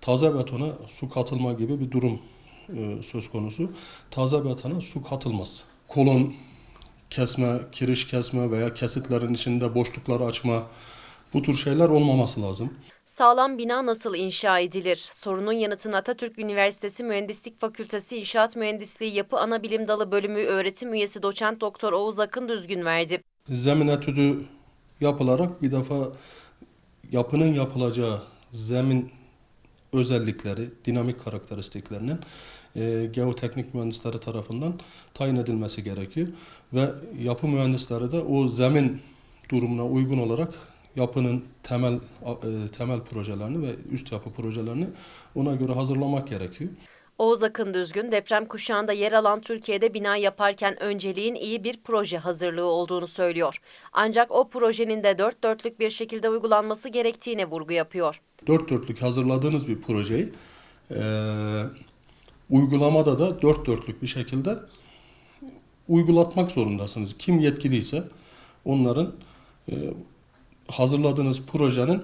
taze betona su katılma gibi bir durum e, söz konusu. Taze betona su katılmaz. Kolon kesme, kiriş kesme veya kesitlerin içinde boşlukları açma bu tür şeyler olmaması lazım. Sağlam bina nasıl inşa edilir? Sorunun yanıtını Atatürk Üniversitesi Mühendislik Fakültesi İnşaat Mühendisliği Yapı Anabilim Dalı Bölümü öğretim üyesi doçent doktor Oğuz Akın Düzgün verdi. Zemin etüdü yapılarak bir defa yapının yapılacağı zemin özellikleri, dinamik karakteristiklerinin e, geoteknik mühendisleri tarafından tayin edilmesi gerekiyor. Ve yapı mühendisleri de o zemin durumuna uygun olarak yapının temel e, temel projelerini ve üst yapı projelerini ona göre hazırlamak gerekiyor. Oğuz Akın Düzgün, deprem kuşağında yer alan Türkiye'de bina yaparken önceliğin iyi bir proje hazırlığı olduğunu söylüyor. Ancak o projenin de dört dörtlük bir şekilde uygulanması gerektiğine vurgu yapıyor. dört dörtlük hazırladığınız bir projeyi eee, uygulamada da dört dörtlük bir şekilde uygulatmak zorundasınız. Kim yetkiliyse onların eee, hazırladığınız projenin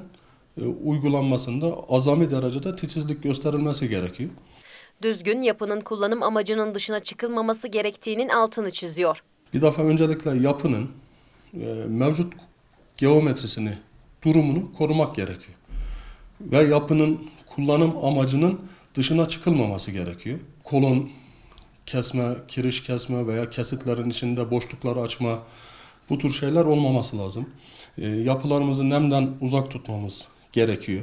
eee, uygulanmasında azami derecede titizlik gösterilmesi gerekiyor. Düzgün, yapının kullanım amacının dışına çıkılmaması gerektiğinin altını çiziyor. Bir defa öncelikle yapının eee, mevcut geometrisini, durumunu korumak gerekiyor. Ve yapının kullanım amacının dışına çıkılmaması gerekiyor. Kolon kesme, kiriş kesme veya kesitlerin içinde boşlukları açma bu tür şeyler olmaması lazım. Eee, yapılarımızı nemden uzak tutmamız gerekiyor.